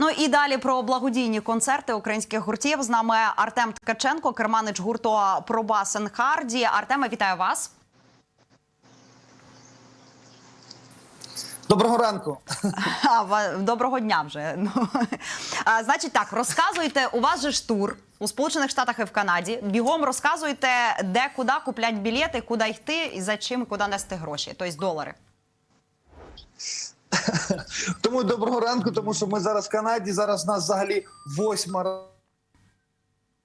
Ну і далі про благодійні концерти українських гуртів. З нами Артем Ткаченко, керманич гурту Пробас Харді. Артеме, вітаю вас. Доброго ранку. А, Доброго дня вже. Ну, а, значить, так розказуйте. У вас же ж тур у Сполучених Штатах і в Канаді. Бігом розказуйте, де куди куплять білети, куди йти і за чим, куди нести гроші, тобто долари. Тому доброго ранку, тому що ми зараз в Канаді. Зараз у нас взагалі восьма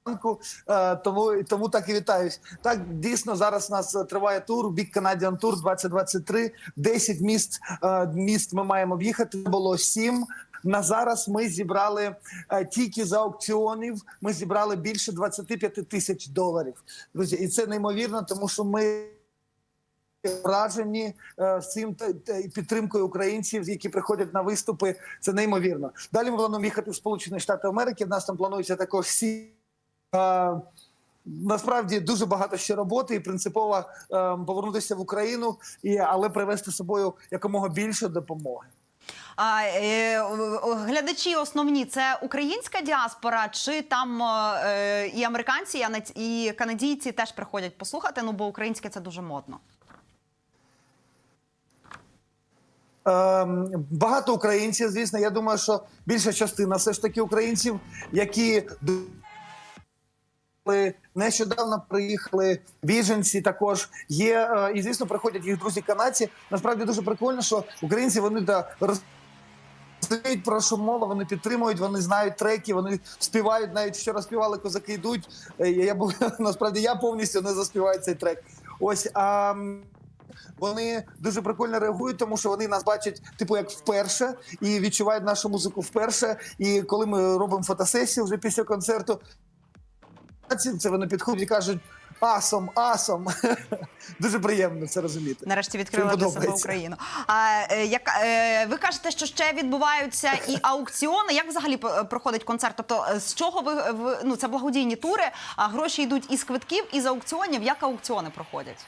ранку. е, Тому тому так і вітаюсь. Так дійсно зараз у нас триває тур. Big Canadian Tour 2023. 10 міст е, міст ми маємо об'їхати. Було 7. На зараз ми зібрали е, тільки за аукціонів. Ми зібрали більше 25 тисяч доларів. Друзі, і це неймовірно, тому що ми вражені е, цим та- та- підтримкою українців, які приходять на виступи. Це неймовірно. Далі ми плануємо їхати в Сполучені Штати Америки. В нас там планується також всі. Е, Насправді дуже багато ще роботи, і принципово е, повернутися в Україну, але привезти з собою якомога більше допомоги. А, глядачі основні це українська діаспора, чи там і американці, і канадійці теж приходять послухати. Ну бо українське це дуже модно. Ем, багато українців, звісно. Я думаю, що більша частина все ж таки українців, які нещодавно приїхали біженці. Також є е, і звісно, приходять їх друзі канадці. Насправді дуже прикольно, що українці вони да розуміють про що мова, вони підтримують, вони знають треки, вони співають. Навіть вчора співали козаки йдуть. Е, Я був насправді я повністю не заспіваю цей трек. Ось а. Вони дуже прикольно реагують, тому що вони нас бачать, типу, як вперше, і відчувають нашу музику вперше. І коли ми робимо фотосесію вже після концерту, це вони підходять і кажуть: асом, асом. Дуже приємно це розуміти. Нарешті відкрила для себе. Україну. А е, як е, ви кажете, що ще відбуваються і аукціони? Як взагалі проходить концерт? Тобто, е, з чого ви, ви ну це благодійні тури? А гроші йдуть із квитків, із аукціонів. Як аукціони проходять?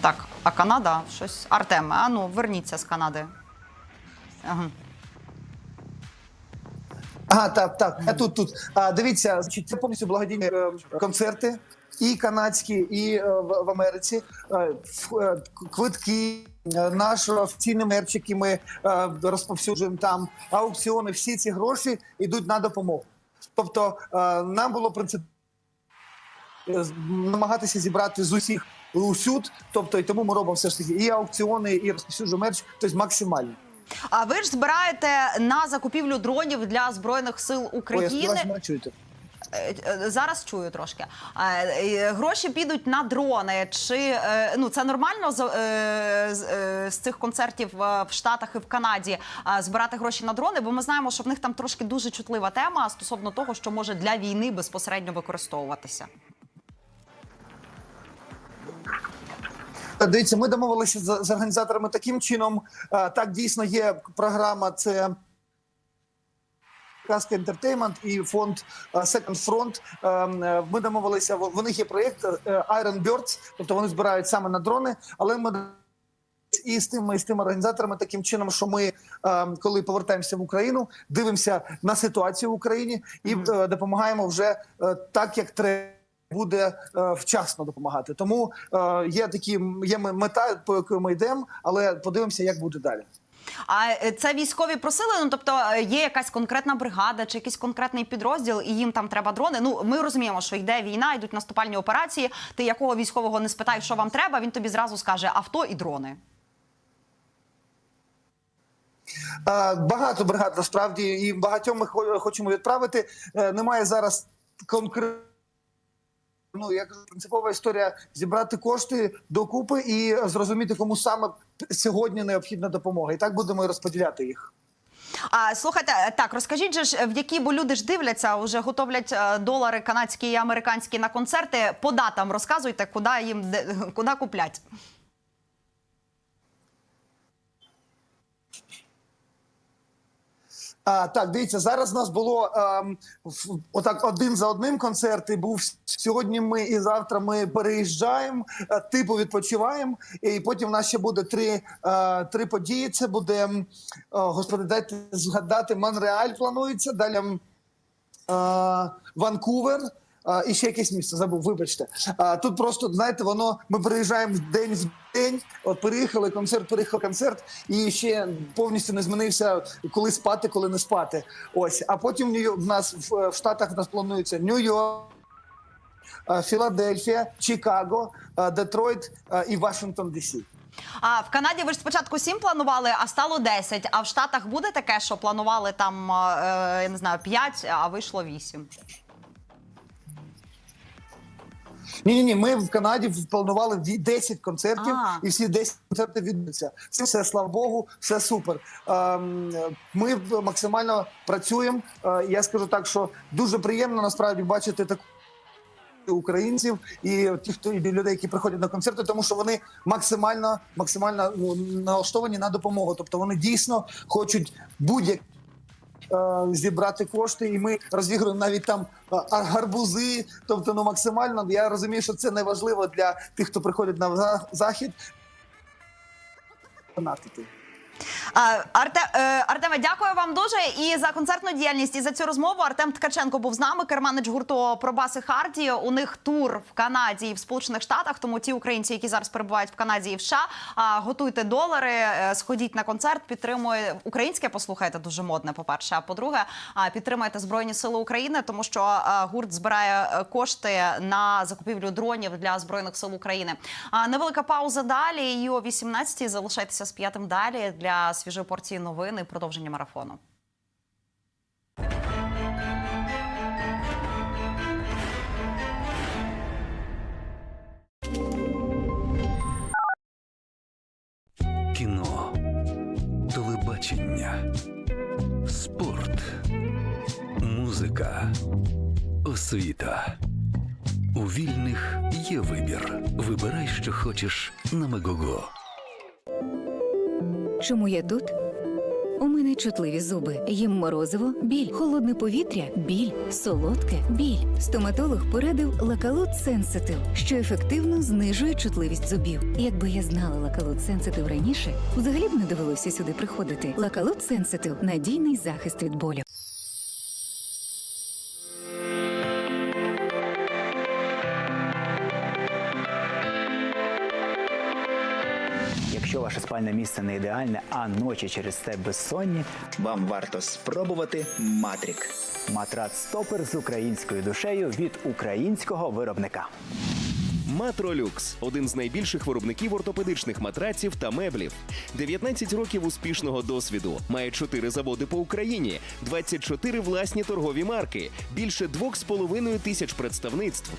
Так, а Канада щось Артем, а ну верніться з Канади. Ага. Ага, так, так. А тут, тут. А, дивіться, значить, це повністю благодійні е, концерти, і канадські, і е, в, в Америці. Е, е, квитки, е, наш офіційний мерч, який ми е, розповсюджуємо там, аукціони, всі ці гроші йдуть на допомогу. Тобто е, нам було принцип е, намагатися зібрати з усіх усюд. Тобто, і тому ми робимо все ж таки і аукціони, і розповсюджуємо мерч, тобто максимально. А ви ж збираєте на закупівлю дронів для збройних сил Ой, я України. Е, е, Зараз чую трошки. Е, Гроші підуть на дрони. Чи ну це нормально з, з, з цих концертів в Штатах і в Канаді збирати гроші на дрони? Бо ми знаємо, що в них там трошки дуже чутлива тема стосовно того, що може для війни безпосередньо використовуватися. Дивіться, ми домовилися з, з організаторами таким чином. Е, Так, дійсно є програма. Це Казка Entertainment і фонд е, Second Front. Ем, е, Ми домовилися. в- В них є проєкт е, Iron Birds, тобто вони збирають саме на дрони, але ми. І з тими, і з тими організаторами таким чином, що ми, ем, коли повертаємося в Україну, дивимося на ситуацію в Україні і е, допомагаємо вже е, так, як треба буде е, вчасно допомагати. Тому е, є такі є мета, по якої ми йдемо, але подивимося, як буде далі. А е, це військові просили. Ну тобто е, є якась конкретна бригада чи якийсь конкретний підрозділ, і їм там треба дрони. Ну ми розуміємо, що йде війна, йдуть наступальні операції. Ти якого військового не спитай, що вам треба, він тобі зразу скаже авто і дрони. Е, Багато бригад насправді і багатьом ми хо- хочемо відправити. Немає зараз конкретно. Ну, я кажу, принципова історія зібрати кошти докупи і зрозуміти, кому саме сьогодні необхідна допомога. І так будемо розподіляти їх. А слухайте, так розкажіть же ж, в які бо люди ж дивляться, вже готовлять е, долари канадські і американські на концерти. По датам розказуйте, куди їм куди куплять. А, так, дивіться, зараз нас було а, в- отак один за одним концерти. Був сьогодні. Ми і завтра ми переїжджаємо, е, типу відпочиваємо. І потім в нас ще буде три, а, три події. Це буде а, господи, дайте згадати. Монреаль планується. Далі м, е, Ванкувер. І ще якесь місце забув, вибачте. А, Тут просто знаєте, воно ми переїжджаємо день в день. От переїхали концерт, переїхав концерт, і ще повністю не змінився, коли спати, коли не спати. Ось, а потім в нас в, в Штатах в нас планується Нью-Йорк, Філадельфія, Чикаго, Детройт і Вашингтон Дісі. А в Канаді ви ж спочатку 7 планували, а стало 10. А в Штатах буде таке, що планували там, е, я не знаю, 5, а вийшло 8. Ні, ні, ні. Ми в Канаді планували дві- 10 концертів, А. і всі 10 концертів відбудуться. Це все, слава Богу, все супер. Ем, Ми максимально працюємо. Е, Я скажу так, що дуже приємно насправді бачити таку. Українців і ті, хто і людей, які приходять на концерти, тому що вони максимально максимально ну, налаштовані на допомогу. Тобто вони дійсно хочуть будь-як е, зібрати кошти, і ми розігруємо навіть там е, гарбузи. Тобто, ну максимально я розумію, що це не важливо для тих, хто приходить на за- захід. Донатити. Арте, е, Артеме, дякую вам дуже і за концертну діяльність, і за цю розмову. Артем Ткаченко був з нами, керманич гурту Пробаси Харді. У них тур в Канаді і в Сполучених Штатах. Тому ті українці, які зараз перебувають в Канаді і в США, готуйте долари, е, сходіть на концерт, підтримує українське. Послухайте дуже модне. По перше, а по-друге, підтримайте збройні сили України, тому що гурт збирає е, кошти на закупівлю дронів для збройних сил України. Невелика пауза далі. І о 18-й залишайтеся з п'ятим далі для свіжої порції новин і продовження марафону. Кіно, телебачення, спорт, музика, освіта. У вільних є вибір. Вибирай, що хочеш на Мегого. Чому я тут? У мене чутливі зуби. Їм морозиво, біль, холодне повітря, біль, солодке, біль. Стоматолог порадив лакалут Сенситив, що ефективно знижує чутливість зубів. Якби я знала лакалут Сенситив раніше, взагалі б не довелося сюди приходити. Лакалут Сенситив надійний захист від болю. Якщо ваше спальне місце не ідеальне, а ночі через це безсонні, Вам варто спробувати Матрік. матрац стопер з українською душею від українського виробника. Матролюкс один з найбільших виробників ортопедичних матраців та меблів. 19 років успішного досвіду. Має 4 заводи по Україні, 24 власні торгові марки, більше 2,5 тисяч представництв.